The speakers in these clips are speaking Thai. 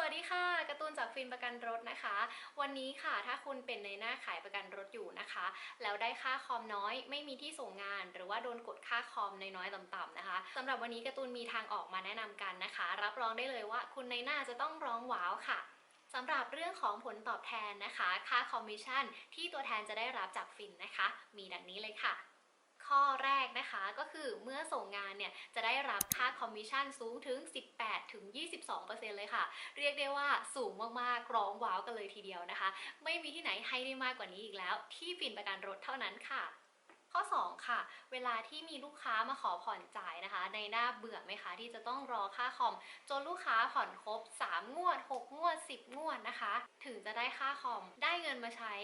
สวัสดีค่ะการ์ตูนจากฟินประกันรถนะคะ วันนี้ค่ะถ้าคุณเป็นในหน้าขายประกันรถอยู่นะคะ แล้วได้ค่าคอมน้อยไม่มีที่ส่งงาน หรือว่าโดนกดค่าคอมน้อยๆต่ำๆนะคะสำหรับวันนี้การ์ตูนมีทางออกมาแนะนำกันนะคะ รับรองได้เลยว่าคุณในหน้าจะต้องร้องว้าวค่ะสำหรับเรื่องของผลตอบแทนนะคะ ค่าคอมมิชชั่นที่ตัวแทนจะได้รับจากฟินนะคะ มีดังนี้เลยค่ะ นะคะ ก็คือเมื่อส่งงานเนี่ยจะได้รับค่าคอมมิชชั่นสูงถึง 18ถึง22%เลยค่ะ เรียกได้ว่าสูงมากๆร้องว้าวกันเลยทีเดียวนะคะ ไม่มีที่ไหนให้ได้มากกว่านี้อีกแล้ว ที่ฟินประกันรถเท่านั้นค่ะ ข้อ 2 ค่ะ เวลาที่มีลูกค้ามาขอผ่อนจ่ายนะคะ ในหน้าเบื่อไหมคะที่จะต้องรอค่าคอม จนลูกค้าผ่อนครบ 3 งวด 6 งวด 10 งวดนะคะ ถึงจะได้ค่าคอม ได้เงินมาใช้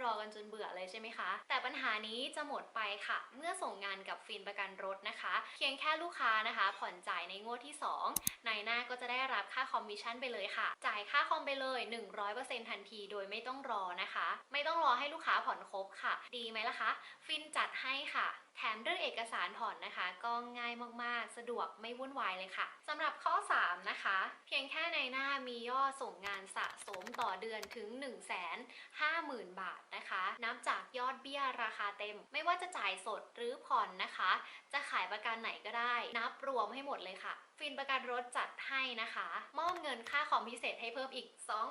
รอกันจนเบื่อเลยใช่ไหมคะ แต่ปัญหานี้จะหมดไปค่ะ เมื่อส่งงานกับฟินประกันรถนะคะ เพียงแค่ลูกค้านะคะ ผ่อนจ่ายในงวดที่ 2 ในหน้าก็จะได้รับค่าคอมมิชชั่นไปเลยค่ะ จ่ายค่าคอมไปเลย 100%ทันที โดยไม่ต้องรอนะคะ ไม่ต้องรอให้ลูกค้าผ่อนครบค่ะ ดีไหมล่ะคะ ฟินจัดใให้ค่ะ แถมเรื่องเอกสารผ่อนนะคะ ก็ง่ายมากๆ สะดวกไม่วุ่นวายเลยค่ะสำหรับข้อ 3 นะคะ เพียงแค่ในหน้ามียอดส่งงานสะสมต่อเดือนถึง 1 5 0 0 0 0 บาทนะคะ นับจากยอดเบี้ยราคาเต็ม ไม่ว่าจะจ่ายสดหรือผ่อนนะคะ จะขายประกันไหนก็ได้ นับรวมให้หมดเลยค่ะฟินประกันรถจัดให้นะคะ มอบเงินค่าคอมพิเศษให้เพิ่มอีก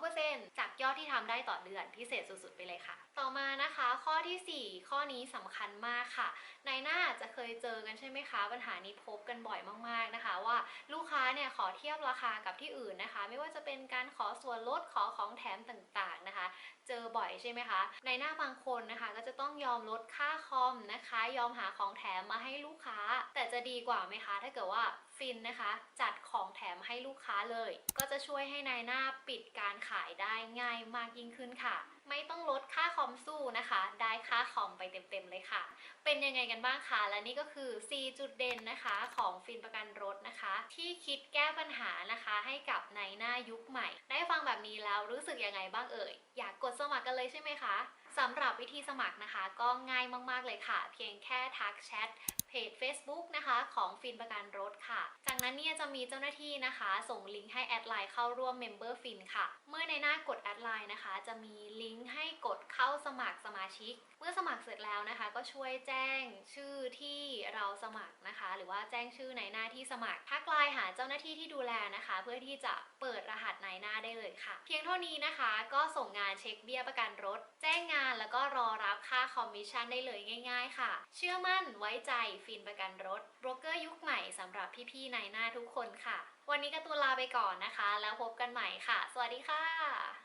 2%จากยอดที่ทำได้ต่อเดือนพิเศษสุดๆ ไปเลยค่ะ ต่อมานะคะ ข้อทีสี่4 ข้อนี้สำคัญมากค่ะ ในหน้าจะเคยเจอกันใช่ไหมคะ ปัญหานี้พบกันบ่อยมากๆนะคะ ว่าลูกค้าเนี่ยขอเทียบราคากับที่อื่นนะคะ ไม่ว่าจะเป็นการขอส่วนลดขอของแถมต่างๆนะคะ เจอบ่อยใช่ไหมคะในหน้าบางคนนะคะ ก็จะต้องยอมลดค่าคอมนะคะ ยอมหาของแถมมาให้ลูกค้า แต่จะดีกว่าไหมคะ ถ้าเกิดว่าฟินนะคะ จัดของแถมให้ลูกค้าเลย ก็จะช่วยให้นายหน้าปิดการขายได้ง่ายมากยิ่งขึ้นค่ะ ไม่ต้องลดค่าคอมสู้นะคะ ได้ค่าคอมไปเต็มๆเลยค่ะ เป็นยังไงกันบ้างคะ และนี่ก็คือ 4 จุดเด่นนะคะของฟินประกันรถนะคะ ที่คิดแก้ปัญหานะคะให้กับในหน้ายุคใหม่ ได้ฟังแบบนี้แล้วรู้สึกยังไงบ้างเอ่ย อยากกดสมัครกันเลยใช่ไหมคะสำหรับวิธีสมัครนะคะ ก็ง่ายมาก ๆ เลยค่ะ เพียงแค่ทักแชทเพจ Facebook นะคะของฟินประกันรถค่ะ จากนั้นเนี่ยจะมีเจ้าหน้าที่นะคะ ส่งลิงก์ให้แอดไลน์เข้าร่วม Member Fin ค่ะ เมื่อในหน้ากด ดไลน์นะคะ จะมีลิงก์ให้กดเข้าสมัครสมาชิก เมื่อสมัครเสร็จแล้วนะคะ ก็ช่วยแจ้งชื่อที่เราสมัครนะคะ หรือว่าแจ้งชื่อในหน้าที่สมัครทักไลน์หาเจ้าหน้าที่ที่ดูแลนะคะ เพื่อที่จะเปิดรหัสในหน้าได้เลยค่ะ เพียงเท่านี้นะคะ ก็ส่งงานเช็คเบี้ยประกันรถ แจ้งงานแล้วก็รอรับค่าคอมมิชชั่นได้เลยง่าย ๆ ค่ะ เชื่อมั่นไว้ใจฟินประกันรถโบรกเกอร์ยุคใหม่สำหรับพี่ๆในหน้าทุกคนค่ะ วันนี้การ์ตูนลาไปก่อนนะคะ แล้วพบกันใหม่ค่ะ สวัสดีค่ะ